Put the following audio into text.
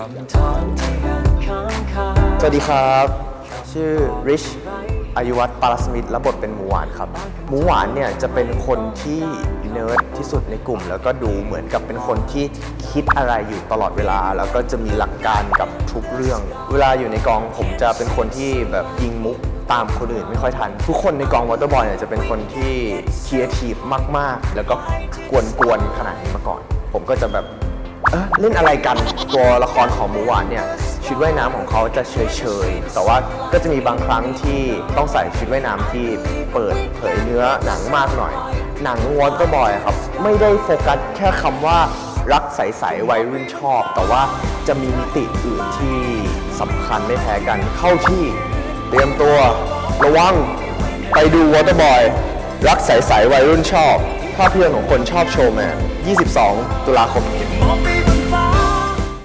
สวัสดีครับ ชื่อริชอายุวัตรปาราสมิธและบทเป็นหมูหวานครับ หมูหวานเนี่ยจะเป็นคนที่เนิร์ดที่สุดในกลุ่ม แล้วก็ดูเหมือนกับเป็นคนที่คิดอะไรอยู่ตลอดเวลา แล้วก็จะมีหลักการกับทุกเรื่อง เวลาอยู่ในกองผมจะเป็นคนที่แบบยิงมุกตามคนอื่นไม่ค่อยทัน ทุกคนในกองวอเตอร์บอยเนี่ยจะเป็นคนที่ครีเอทีฟมาก ๆ แล้วก็กวนๆขนาดนี้มาก่อน ผมก็จะแบบ เอ๊ะเล่นอะไรกันตัวละครของหมูหวานเนี่ยชุดว่ายน้ำของเขาจะเฉยๆ แต่ว่าก็จะมีบางครั้งที่ต้องใส่ชุดว่ายน้ำที่เปิดเผยเนื้อหนังมากหน่อย หนังวอเตอร์บอยครับ ไม่ได้โฟกัสแค่คำว่ารักใสๆวัยรุ่นชอบ แต่ว่าจะมีมิติอื่นที่สำคัญไม่แพ้กันเข้าที่ เตรียมตัว ระวัง ไปดูวอเตอร์บอยรักใสๆวัยรุ่นชอบ ภาพยนตร์ของคนชอบโชว์แมน 22 ตุลาคมนี้